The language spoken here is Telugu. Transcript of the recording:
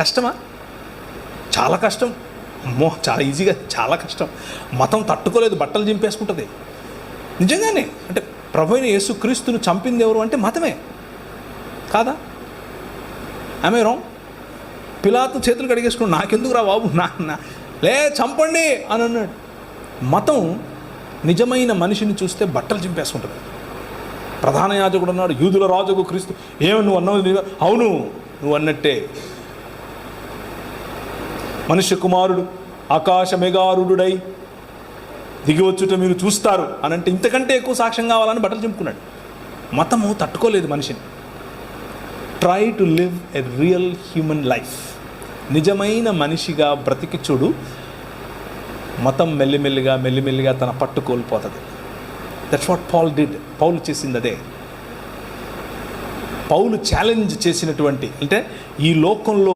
కష్టమా? చాలా కష్టం. అమ్మో చాలా ఈజీగా చాలా కష్టం. మతం తట్టుకోలేదు బట్టలు చింపేసుకుంటుంది. నిజంగానే అంటే ప్రభు అయిన యేసు క్రీస్తును చంపింది ఎవరు అంటే మతమే. కాదా? ఆమె రాంగ్ పిలాతు చేతులు కడిగేసుకుని నాకెందుకు రా బాబు నా నా లే చంపండి అని అన్నాడు. మతం నిజమైన మనిషిని చూస్తే బట్టలు చింపేసుకుంటుంది. ప్రధాన యాజకుడు అన్నాడు యూదుల రాజుకు క్రీస్తు ఏమి నువ్వు అన్నావు? అవును నువ్వు అన్నట్టే. మనుష్య కుమారుడు ఆకాశ మెగారుడై దిగివచ్చుట మీరు చూస్తారు అని అంటే ఇంతకంటే ఎక్కువ సాక్ష్యం కావాలని బట్టలు చింపుకున్నాడు. మతము తట్టుకోలేదు మనిషిని. Try to live a real human life నిజమైన మనిషిగా బ్రతికి చూడు మతం మెల్లిమెల్లిగా మెల్లిమెల్లిగా తన పట్టు కోల్పోతుంది. That's what Paul did Paul చేసింది అదే. పౌలు ఛాలెంజ్ చేసినటువంటి అంటే ఈ లోకంలో